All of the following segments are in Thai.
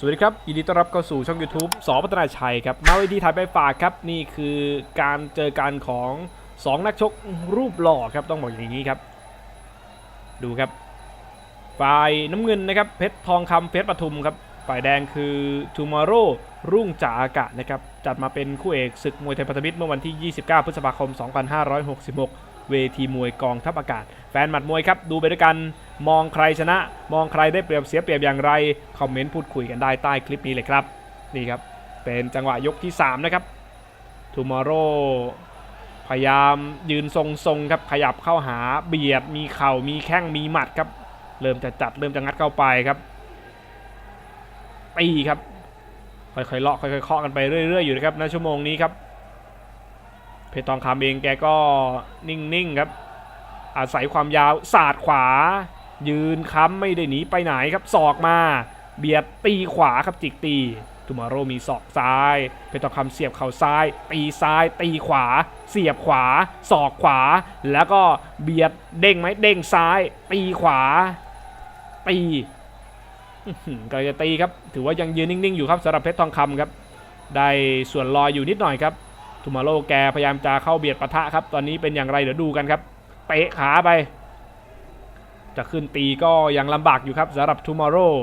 สวัสดีครับ ยินดีต้อนรับเข้าสู่ช่อง YouTube สอพัฒนาชัยครับ มาวิธีถ่ายไปฝากครับ นี่คือการเจอกันของ 2 นักชกรูปหล่อครับ ต้องบอกอย่างนี้ครับ ดูครับ ฝ่ายน้ำเงินนะครับ เพชรทองคำเพชรปทุมครับ ฝ่ายแดงคือ Tomorrow รุ่งจ่าอากาศนะครับ จัดมาเป็นคู่เอกศึกมวยไทยพันธมิตรเมื่อวันที่ 29 พฤษภาคม 2566 เวทีมวยกองทัพอากาศ แฟนหมัดมวยครับดูไปด้วยกันมองใครชนะ มองใครได้เปรียบเสียเปรียบอย่างไรคอมเมนต์พูดคุยกันได้ใต้คลิปนี้เลยครับนี่ครับเป็นจังหวะยกที่ 3 นะครับ Tomorrow พยายามยืนทรงๆครับขยับเข้าหาเบียดมีเข่ามีแข้งมีหมัดครับเริ่มจะจัดเริ่มจะงัดเข้าไปครับตีครับค่อยๆเลาะค่อยๆเคาะกันไปเรื่อย ๆ อยู่นะครับณชั่วโมงนี้ครับ เพชรทองคำเองแกก็นิ่งๆครับ อาศัยความยาวสาดขวา ยืนค้ำไม่ได้หนีไปไหนครับศอกมา เบียดตีขวาครับจิกตีทูมาโรมีศอกซ้าย เพชรทองคำเสียบเข่าซ้าย ตีซ้าย ตีขวา เสียบขวา ศอกขวา แล้วก็เบียดเด้งไหมเด้งซ้าย ตีขวา ตีกำลังจะตีครับ ถือว่ายังยืนนิ่งๆอยู่ครับสำหรับเพชรทองคำครับ ได้ส่วนลอยอยู่นิดหน่อยครับ ทูมาโรแกพยายามจะเข้าเบียดปะทะครับ ตอนนี้เป็นอย่างไรเดี๋ยวดูกันครับ เตะขาไป จะขึ้นตีก็ยังลำบากอยู่ครับสำหรับ Tomorrow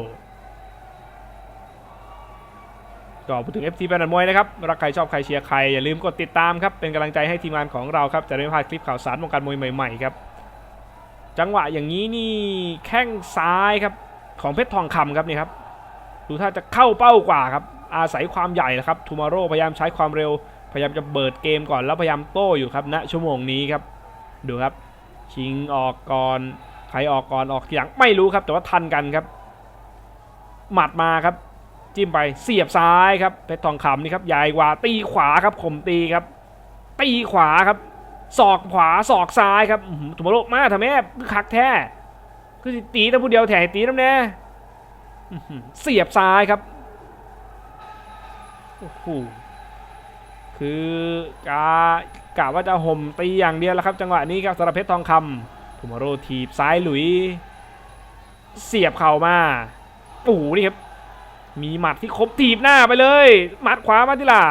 ก็พูดถึง FC แฟนมวยนะครับ รักใครชอบใครเชียร์ใคร อย่าลืมกดติดตามครับ เป็นกำลังใจให้ทีมงานของเราครับ จะได้ไม่พลาดคลิปข่าวสารวงการมวยใหม่ๆครับ จังหวะอย่างนี้นี่แข้งซ้ายครับ ของเพชรทองคำครับนี่ครับ ดูถ้าจะเข้าเป้ากว่าครับ อาศัยความใหญ่นะครับ Tomorrow พยายามใช้ความเร็ว พยายามจะเบิดเกมก่อนแล้วพยายามโต้อยู่ครับณชั่วโมงนี้ครับ ดูครับ ชิงออกก่อนใครออกก่อนออกทีหลังไม่รู้ครับ แต่ว่าทันกันครับ หมัดมาครับ จิ้มไปเสียบซ้ายครับเพชรทองคำนี่ครับใหญ่กว่าตีขวาครับข่มตีครับ ตีขวาครับศอกขวาศอกซ้ายครับอื้อหือถุมาโลกมาทำไมคักแท้คือตีแต่ผู้เดียวแถตีน้ำแน่เสียบซ้ายครับโอ้โห คือกากะว่าจะห่มตีอย่างเดียวแล้วครับ จังหวะนี้ครับสำหรับเพชรทองคำถุมาโรทีบซ้ายหลุย เสียบเข่ามาโอ้โหนี่ครับมีหมัดที่ครบทีบหน้าไปเลย หมัดขวามาทีล่ะ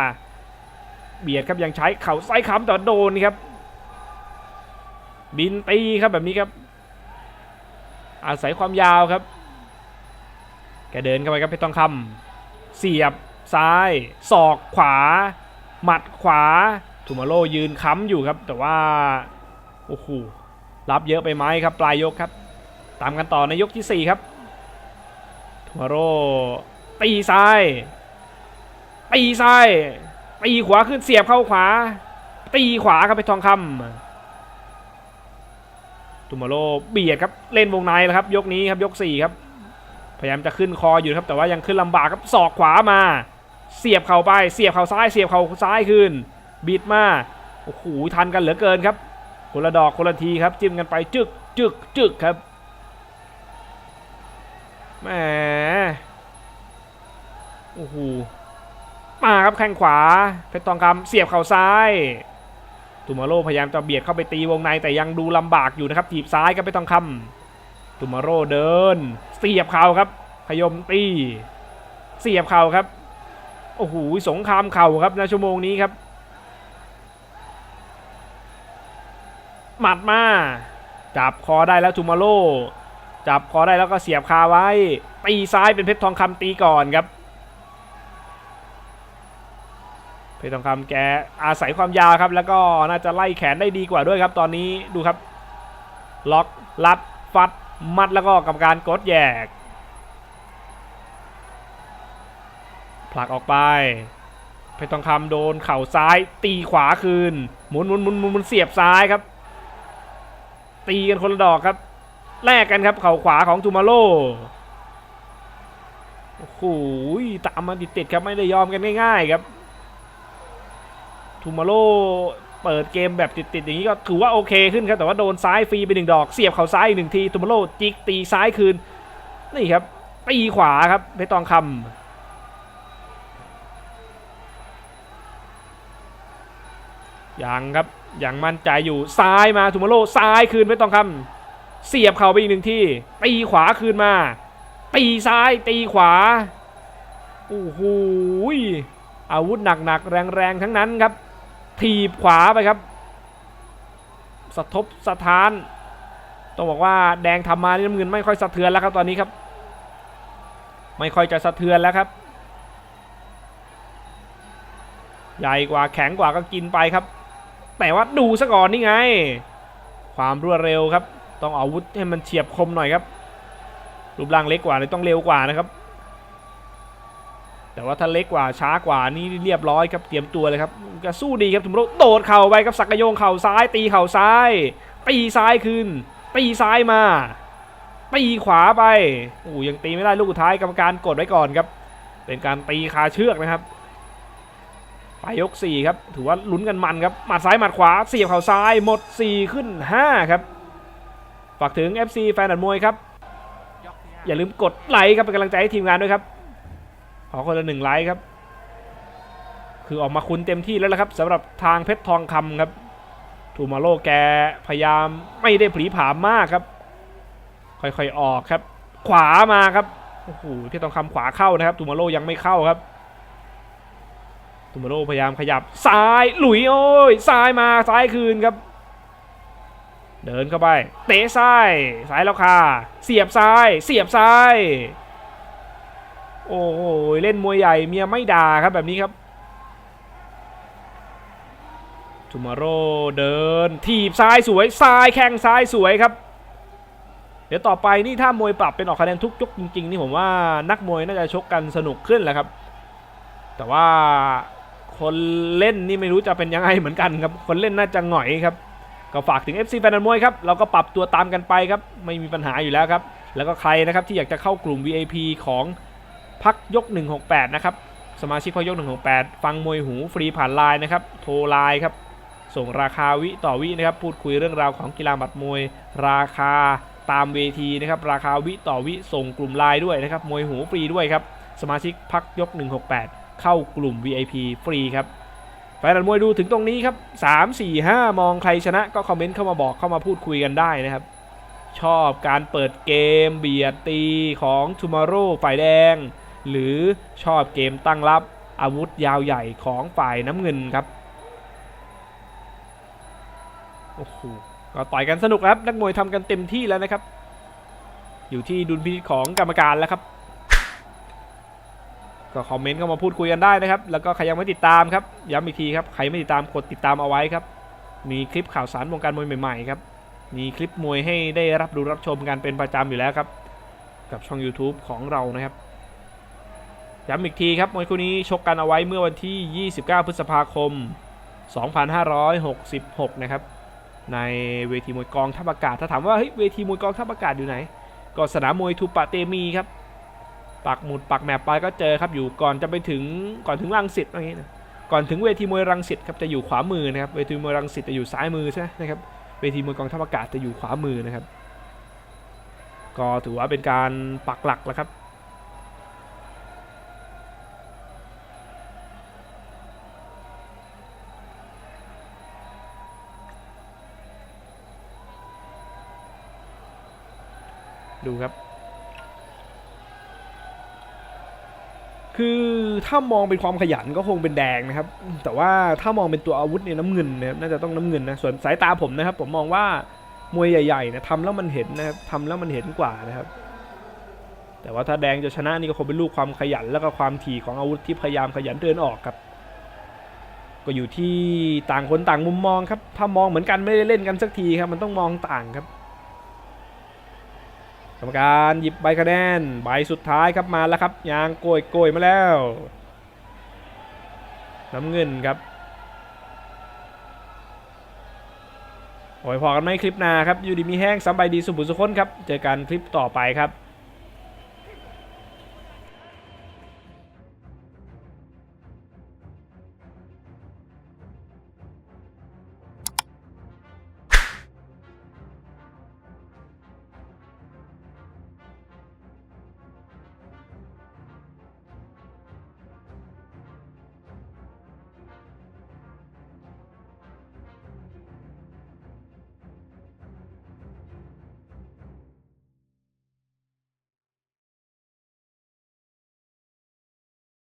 เบียดครับยังใช้เข่าซ้ายค้ำแต่ว่าโดนครับ บินตีครับแบบนี้ครับ อาศัยความยาวครับแกเดินเข้าไปครับเพชรทองคำเสียบซ้าย ศอกขวา หมัดขวาทูมาโรยืนค้ำอยู่ครับ แต่ว่าโอ้โหรับเยอะไปไหมครับ ปลายยกครับ ตามกันต่อในยกที่ 4 ครับทูมาโรตีซ้ายตีซ้ายตีขวาขึ้นเสียบเข้าขวา ตีขวาครับไปทองคำทูมาโรเบียดครับเล่นวงในแล้วครับ ยกนี้ครับยก4ครับพยายามจะขึ้นคออยู่ครับ แต่ว่ายังขึ้นลำบากครับศอกขวามา เสียบเข่าไปเสียบเข่าซ้ายเสียบเข่าซ้ายคืนบิดมาโอ้โหทันกันเหลือเกินครับคนละดอกคนละทีครับจิ้มกันไปจึกจึกจึกครับแหมโอ้โหมาครับแข้งขวาเพชรทองคำเสียบเข่าซ้ายตูมาโร่พยายามจะเบียดเข้าไปตีวงในแต่ยังดูลำบากอยู่นะครับถีบซ้ายครับเพชรทองคำตูมาโร่เดิน เสียบเข่าครับพยมตีเสียบเข่าครับ โอ้โหสงครามเข่าครับในชั่วโมงนี้ครับ หมัดมาจับคอได้แล้วทูมาโร่จับคอได้แล้วก็เสียบคาไว้ ตีซ้ายเป็นเพชรทองคำตีก่อนครับ เพชรทองคำแกอาศัยความยาวครับ แล้วก็น่าจะไล่แขนได้ดีกว่าด้วยครับ ตอนนี้ดูครับ ล็อกลัดฟัดมัดแล้วก็กรรมการกดแยก ผลักออกไป เพชรทองคำโดนเข่าซ้ายตีขวาคืนหมุนหมุนหมุนหมุนหมุนเสียบซ้ายครับ ตีกันคนละดอกครับ แลกกันครับ เข่าขวาของทูมาโร่โอ้โหตามมาติดๆครับไม่ได้ยอมกันง่ายๆครับทูมาโร่เปิดเกมแบบติดๆอย่างนี้ก็ถือว่าโอเคขึ้นครับแต่ว่าโดนซ้ายฟรีไปหนึ่งดอกเสียบเข่าซ้ายอีกหนึ่งทีทูมาโร่จิกตีซ้ายคืนนี่ครับตีขวาครับเพชรทองคำ ยังครับยังมั่นใจอยู่ซ้ายมาทูมาโร่ซ้ายคืนไม่ต้องคำเสียบเข่าไปอีกหนึ่งที่ตีขวาคืนมา ตีซ้ายตีขวาโอ้โหอาวุธหนักๆแรงๆทั้งนั้นครับ ถีบขวาไปครับ สะทบสะท้าน ต้องบอกว่าแดงทำมานี่น้ำเงินไม่ค่อยสะเทือนแล้วครับตอนนี้ครับ ไม่ค่อยจะสะเทือนแล้วครับ ใหญ่กว่าแข็งกว่าก็กินไปครับ แต่ว่าดูซะก่อนนี่ไง ความรวดเร็วครับ ต้องอาวุธให้มันเฉียบคมหน่อยครับ รูปร่างเล็กกว่าเลยต้องเร็วกว่านะครับ แต่ว่าถ้าเล็กกว่าช้ากว่านี่เรียบร้อยครับเตรียมตัวเลยครับก็สู้ดีครับถุมโรโดดเข่าไปครับสักกโยงเข่าซ้าย ตีเข่าซ้ายตีซ้ายคืนตีซ้ายมาตีขวาไปโอ้ยังตีไม่ได้ลูกสุดท้ายกรรมการกดไว้ก่อนครับ เป็นการตีคาเชือกนะครับ ไปยก 4 ครับ ถือว่าลุ้นกันมันครับหมัดซ้ายหมัดขวาเสียบเข่าซ้ายหมด 4 ขึ้น 5 ครับ ฝากถึง FC แฟนอัดมวยครับ อย่าลืมกดไลค์ครับเป็นกำลังใจให้ทีมงานด้วยครับ ขอคนละหนึ่งไลค์ครับ คือออกมาคุณเต็มที่แล้วละครับสำหรับทางเพชรทองคำครับทูมาโร่แกพยายามไม่ได้ผีผามมากครับ ค่อยๆออกครับ ขวามาครับโอ้โหเพชรทองคำขวาเข้านะครับทูมาโร่ยังไม่เข้าครับ ทูมาโรพยายามขยับซ้ายหลุยโอ้ยซ้ายมาซ้ายคืนครับ เดินเข้าไป เตะซ้ายซ้ายแล้วค่ะ เสียบซ้าย เสียบซ้าย โอ้โหเล่นมวยใหญ่เมียไม่ด่าครับแบบนี้ครับทูมาโร่เดินถีบซ้ายสวยซ้ายแข้งซ้ายสวยครับ เดี๋ยวต่อไปนี่ถ้ามวยปรับเป็นออกคะแนนทุกยกจริงๆนี่ผมว่านักมวยน่าจะชกกันสนุกขึ้นแหละครับ แต่ว่า คนเล่นนี่ไม่รู้จะเป็นยังไงเหมือนกันครับ คนเล่นน่าจะหงอยครับ ก็ฝากถึง FC แฟนมวยครับ เราก็ปรับตัวตามกันไปครับ ไม่มีปัญหาอยู่แล้วครับ แล้วก็ใครนะครับที่อยากจะเข้ากลุ่ม VIP ของพักยก 168 นะครับ สมาชิกพักยก 168 ฟังมวยหูฟรีผ่านไลน์นะครับ โทรไลน์ครับ ส่งราคาวิต่อวินะครับ พูดคุยเรื่องราวของกีฬาบัดมวย ราคาตามเวทีนะครับ ราคาวิต่อวิส่งกลุ่มไลน์ด้วยนะครับ มวยหูฟรีด้วยครับ สมาชิกพักยก 168 เข้ากลุ่ม VIP ฟรีครับแฟนมวยดูถึงตรงนี้ครับ 3 4 5 มองใครชนะก็คอมเมนต์เข้ามาบอกเข้ามาพูดคุยกันได้นะครับ ชอบการเปิดเกมเบียดตีของ Tomorrow ฝ่ายแดง หรือชอบเกมตั้งรับอาวุธยาวใหญ่ของฝ่ายน้ำเงินครับโอ้โหก็ต่อยกันสนุกครับ นักมวยทำกันเต็มที่แล้วนะครับ อยู่ที่ดุลพินิจของกรรมการแล้วครับ ก็คอมเมนต์เข้ามาพูดคุยกันได้นะครับ แล้วก็ใครยังไม่ติดตามครับ ย้ำอีกทีครับใครไม่ติดตามกดติดตามเอาไว้ครับ มีคลิปข่าวสารวงการมวยใหม่ๆครับ มีคลิปมวยให้ได้รับดูรับชมกันเป็นประจำอยู่แล้วครับ กับช่อง YouTube ของเรานะครับ ย้ำอีกทีครับมวยคู่นี้ชกกันเอาไว้เมื่อวันที่ 29 พฤษภาคม 2566 นะครับ ในเวทีมวยกองทัพอากาศถ้าถามว่าเฮ้ยเวทีมวยกองทัพอากาศอยู่ไหน ก็สนามมวยทูปะเตมีครับ ปักหมุดปักแมปไปก็เจอครับอยู่ก่อนจะไปถึงก่อนถึงรังสิตอะไรอย่างนี้นะก่อนถึงเวทีมวยรังสิตครับจะอยู่ขวามือนะครับเวทีมวยรังสิตจะอยู่ซ้ายมือใช่ไหมนะครับเวทีมวยกองทัพอากาศจะอยู่ขวามือนะครับ ก็ถือว่าเป็นการปักหลักแล้วครับ ดูครับ คือถ้ามองเป็นความขยันก็คงเป็นแดงนะครับ แต่ว่าถ้ามองเป็นตัวอาวุธเนี่ยน้ำเงินนะครับน่าจะต้องน้ำเงินนะส่วนสายตาผมนะครับ ผมมองว่ามวยใหญ่ๆนะทำแล้วมันเห็นนะครับทำแล้วมันเห็นกว่านะครับ แต่ว่าถ้าแดงจะชนะนี่ก็คงเป็นลูกความขยันแล้วก็ความถี่ของอาวุธที่พยายามขยันเดินออกครับ ก็อยู่ที่ต่างคนต่างมุมมองครับ ถ้ามองเหมือนกันไม่ได้เล่นกันสักทีครับ มันต้องมองต่างครับ รรมการหยิบใบคะแนนใบสุดท้ายครับมาแล้วครับยางโกยโกยมาแล้ว น้ำเงินครับโอ้ยพอกันไหมคลิปหน้าครับอยู่ดีมีแห้งสำบายดีสุบุสุคนครับ เจอกันคลิปต่อไปครับ